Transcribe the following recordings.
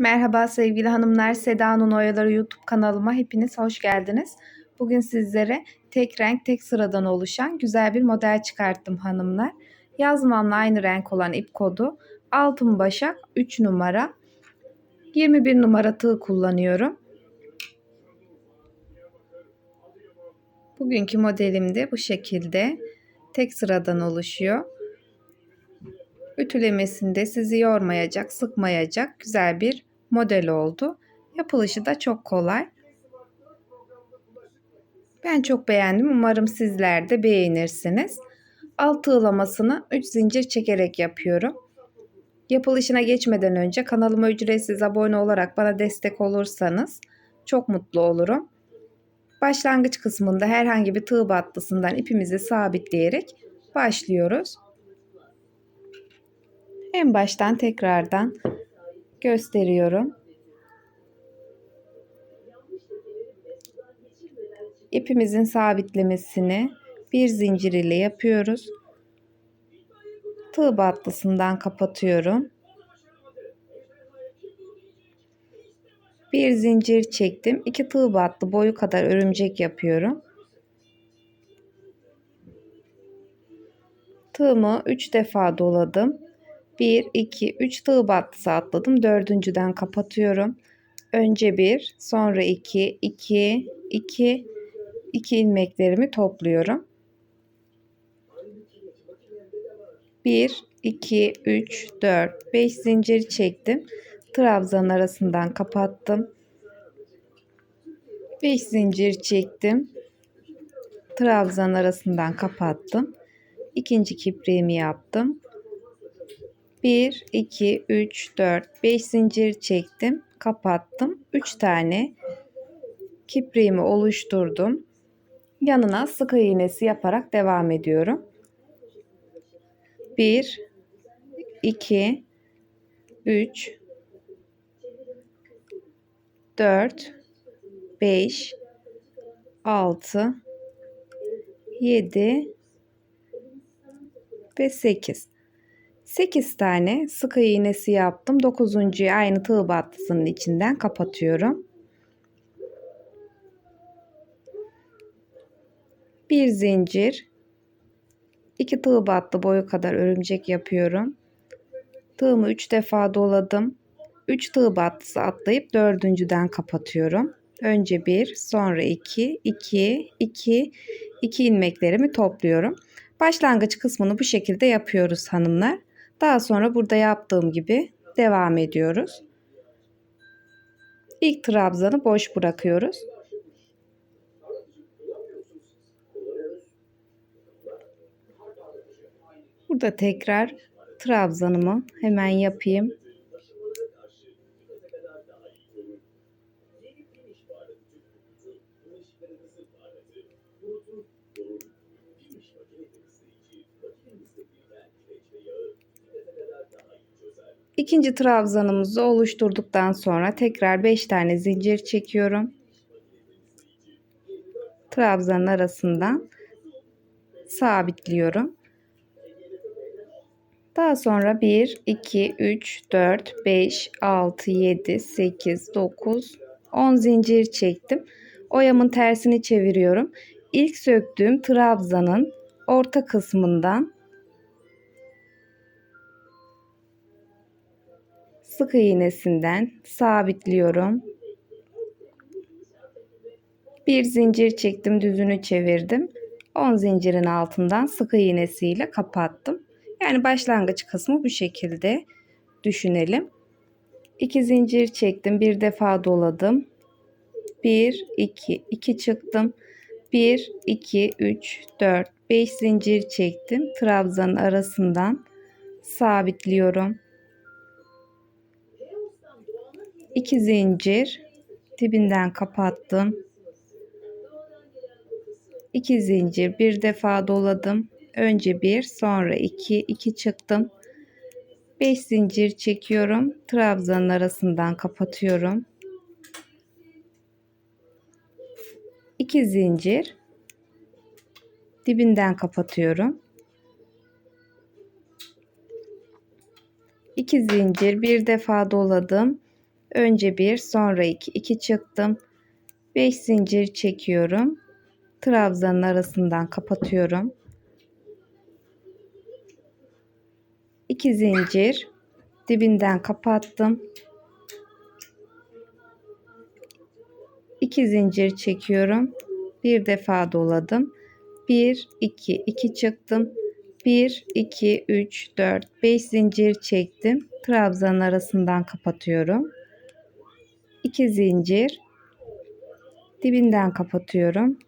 Merhaba sevgili hanımlar, Seda'nın Oyaları YouTube kanalıma hepiniz hoş geldiniz. Bugün sizlere tek renk tek sıradan oluşan güzel bir model çıkarttım hanımlar. Yazmamla aynı renk olan ip kodu altın başak 3 numara 21 numara tığ kullanıyorum. Bugünkü modelim de bu şekilde tek sıradan oluşuyor. Ütülemesinde sizi yormayacak, sıkmayacak güzel bir model oldu. Yapılışı da çok kolay. Ben çok beğendim. Umarım sizler de beğenirsiniz. Alt tığlamasını 3 zincir çekerek yapıyorum. Yapılışına geçmeden önce kanalıma ücretsiz abone olarak bana destek olursanız çok mutlu olurum. Başlangıç kısmında herhangi bir tığ battısından ipimizi sabitleyerek başlıyoruz. En baştan tekrardan gösteriyorum. İpimizin sabitlemesini bir zincir ile yapıyoruz. Tığ battısından kapatıyorum. Bir zincir çektim. İki tığ battı boyu kadar örümcek yapıyorum. Tığımı 3 defa doladım. 1, 2, 3 tığ battısı atladım. Dördüncüden kapatıyorum. Önce 1, sonra 2, 2, 2, 2 ilmeklerimi topluyorum. 1, 2, 3, 4, 5 zincir çektim. Trabzan arasından kapattım. 5 zincir çektim. Trabzan arasından kapattım. İkinci kipriğimi yaptım. 1, 2, 3, 4, 5 zincir çektim. Kapattım. 3 tane kipriğimi oluşturdum. Yanına sık iğnesi yaparak devam ediyorum. 1, 2, 3, 4, 5, 6, 7 ve 8. 8 tane sık iğnesi yaptım. 9.'yu aynı tığ battısının içinden kapatıyorum. Bir zincir, iki tığ battı boyu kadar örümcek yapıyorum. Tığımı 3 defa doladım. 3 tığ battısı atlayıp dördüncüden kapatıyorum. Önce 1, sonra 2, 2, 2, 2 ilmeklerimi topluyorum. Başlangıç kısmını bu şekilde yapıyoruz hanımlar. Daha sonra burada yaptığım gibi devam ediyoruz. İlk trabzanı boş bırakıyoruz. Burada tekrar trabzanımı hemen yapayım. İkinci trabzanımızı oluşturduktan sonra tekrar 5 tane zincir çekiyorum. Trabzanın arasından sabitliyorum. Daha sonra 1, 2, 3, 4, 5, 6, 7, 8, 9, 10 zincir çektim. Oyamın tersini çeviriyorum. İlk söktüğüm trabzanın orta kısmından sık iğnesinden sabitliyorum. Bir zincir çektim, düzünü çevirdim. 10 zincirin altından sık iğnesiyle kapattım. Yani başlangıç kısmı bu şekilde düşünelim. 2 zincir çektim, bir defa doladım. 1 2 2 çıktım. 1 2 3 4 5 zincir çektim. Trabzanın arasından sabitliyorum. 2 zincir dibinden kapattım. 2 zincir bir defa doladım. Önce 1 sonra 2 2 çıktım. 5 zincir çekiyorum. Trabzanın arasından kapatıyorum. 2 zincir dibinden kapatıyorum. 2 zincir bir defa doladım. Önce bir, sonra iki, iki çıktım. 5 zincir çekiyorum. Trabzanın arasından kapatıyorum. 2 zincir dibinden kapattım. 2 zincir çekiyorum. Bir defa doladım. 1 2 2 çıktım. 1 2 3 4 5 zincir çektim. Trabzanın arasından kapatıyorum. 2 zincir dibinden kapatıyorum.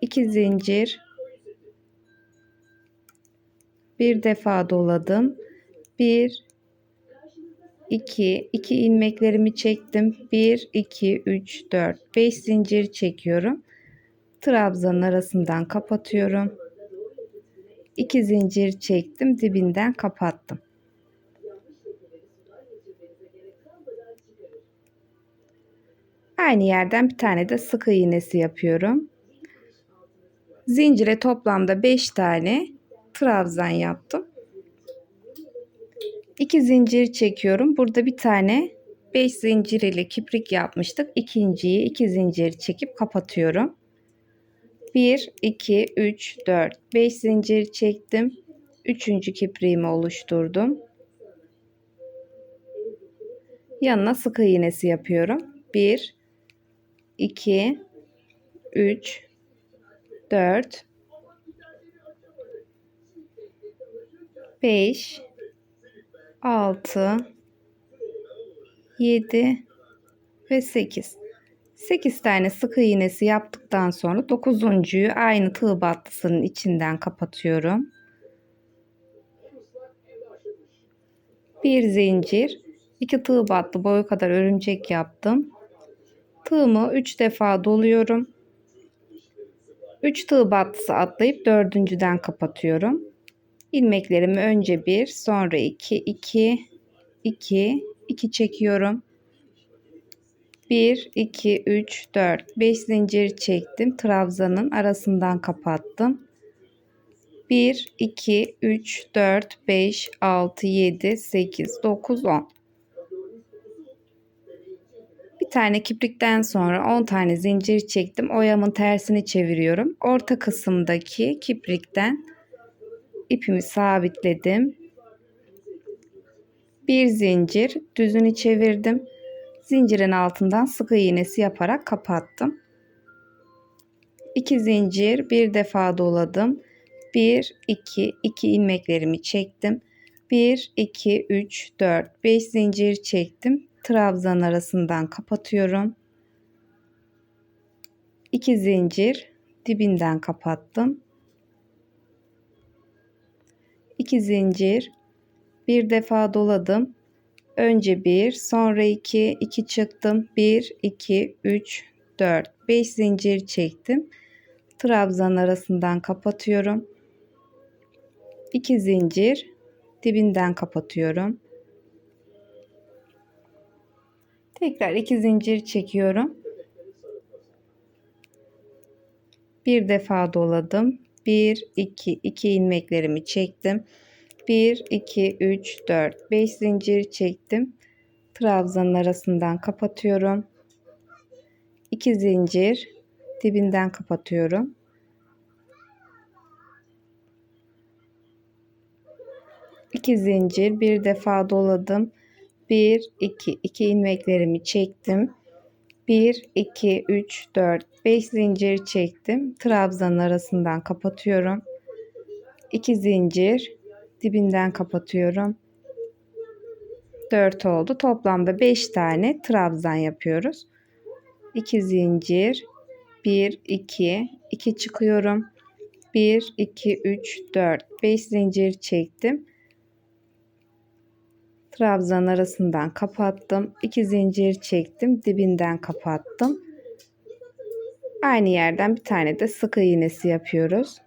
2 zincir bir defa doladım. 1 2 2 ilmeklerimi çektim. 1 2 3 4 5 zincir çekiyorum. Trabzanın arasından kapatıyorum. 2 zincir çektim, dibinden kapattım. Aynı yerden bir tane de sık iğnesi yapıyorum. Zincire toplamda 5 tane trabzan yaptım. 2 zincir çekiyorum. Burada bir tane 5 zincir ile kiprik yapmıştık. İkinciyi 2 zincir çekip kapatıyorum. 1 2 3 4 5 zincir çektim. Üçüncü kipriğimi oluşturdum. Yanına sık iğnesi yapıyorum. 1 2 3 4 5 6 7 ve 8 8 tane sık iğnesi yaptıktan sonra 9.'yu aynı tığ battısının içinden kapatıyorum. Bir zincir, iki tığ battı boyu kadar örümcek yaptım. Tığımı 3 defa doluyorum. 3 tığ battısı atlayıp dördüncüden kapatıyorum. İlmeklerimi önce bir, sonra iki, iki, iki, iki çekiyorum. 1, 2, 3, 4, 5 zincir çektim. Trabzanın arasından kapattım. 1, 2, 3, 4, 5, 6, 7, 8, 9, 10. Bir tane kiprikten sonra 10 tane zincir çektim. Oyamın tersini çeviriyorum. Orta kısımdaki kiprikten ipimi sabitledim. Bir zincir düzünü çevirdim. Zincirin altından sık iğnesi yaparak kapattım. 2 zincir bir defa doladım. 1 2 2 ilmeklerimi çektim. 1 2 3 4 5 zincir çektim. Trabzan arasından kapatıyorum. 2 zincir dibinden kapattım. 2 zincir bir defa doladım. Önce 1, sonra 2, 2 çıktım. 1, 2, 3, 4, 5 zincir çektim. Trabzan arasından kapatıyorum. 2 zincir dibinden kapatıyorum. Tekrar 2 zincir çekiyorum. Bir defa doladım. 1 2 2 ilmeklerimi çektim. 1, 2, 3, 4, 5 zincir çektim. Trabzanın arasından kapatıyorum. 2 zincir dibinden kapatıyorum. İki zincir bir defa doladım. 1 2 2 ilmeklerimi çektim. 1 2 3 4 5 zincir çektim. Trabzanın arasından kapatıyorum. 2 zincir dibinden kapatıyorum. 4 oldu. Toplamda 5 tane trabzan yapıyoruz. 2 zincir 1 2 2 çıkıyorum. 1 2 3 4 5 zincir çektim. Trabzan arasından kapattım. 2 zincir çektim. Dibinden kapattım. Aynı yerden bir tane de sık iğnesi yapıyoruz.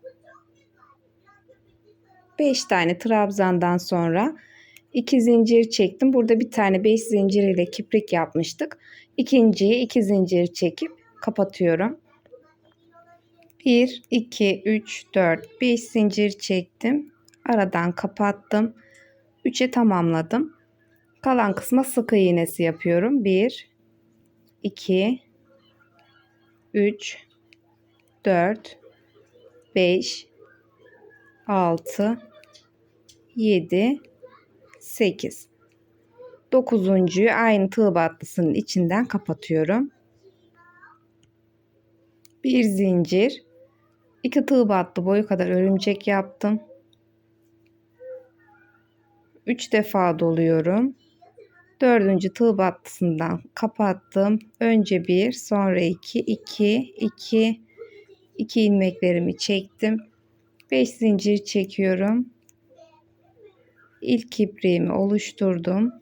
5 tane trabzandan sonra 2 zincir çektim. Burada bir tane 5 zincir ile kiprik yapmıştık. İkinciyi 2 zincir çekip kapatıyorum. 1 2 3 4 5 zincir çektim. Aradan kapattım. 3'e tamamladım. Kalan kısma sık iğnesi yapıyorum. 1 2 3 4 5 6 7 8 Dokuzuncuyu aynı tığ battısının içinden kapatıyorum. Bir zincir, iki tığ battı boyu kadar örümcek yaptım. Üç defa doluyorum. Dördüncü tığ battısından kapattım. Önce bir, sonra iki, iki, iki, iki ilmeklerimi çektim. Beş zincir çekiyorum. İlk ipriğimi oluşturdum.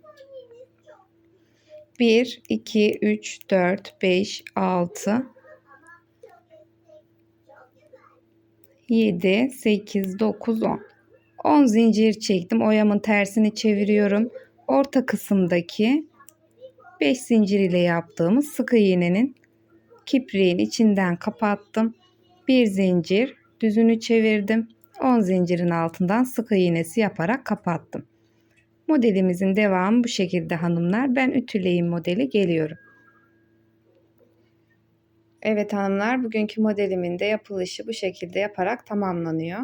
1, 2, 3, 4, 5, 6, 7, 8, 9, 10. 10 zincir çektim. Oyamın tersini çeviriyorum. Orta kısımdaki 5 zincir ile yaptığımız sık iğnenin kipriğin içinden kapattım. Bir zincir düzünü çevirdim. 10 zincirin altından sık iğnesi yaparak kapattım. Modelimizin devamı bu şekilde hanımlar. Ben ütüleyim modeli geliyorum. Evet hanımlar bugünkü modelimin de yapılışı bu şekilde yaparak tamamlanıyor.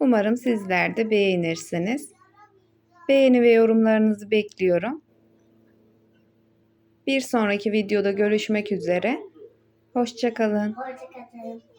Umarım sizler de beğenirsiniz. Beğeni ve yorumlarınızı bekliyorum. Bir sonraki videoda görüşmek üzere. Hoşçakalın. Hoşçakalın.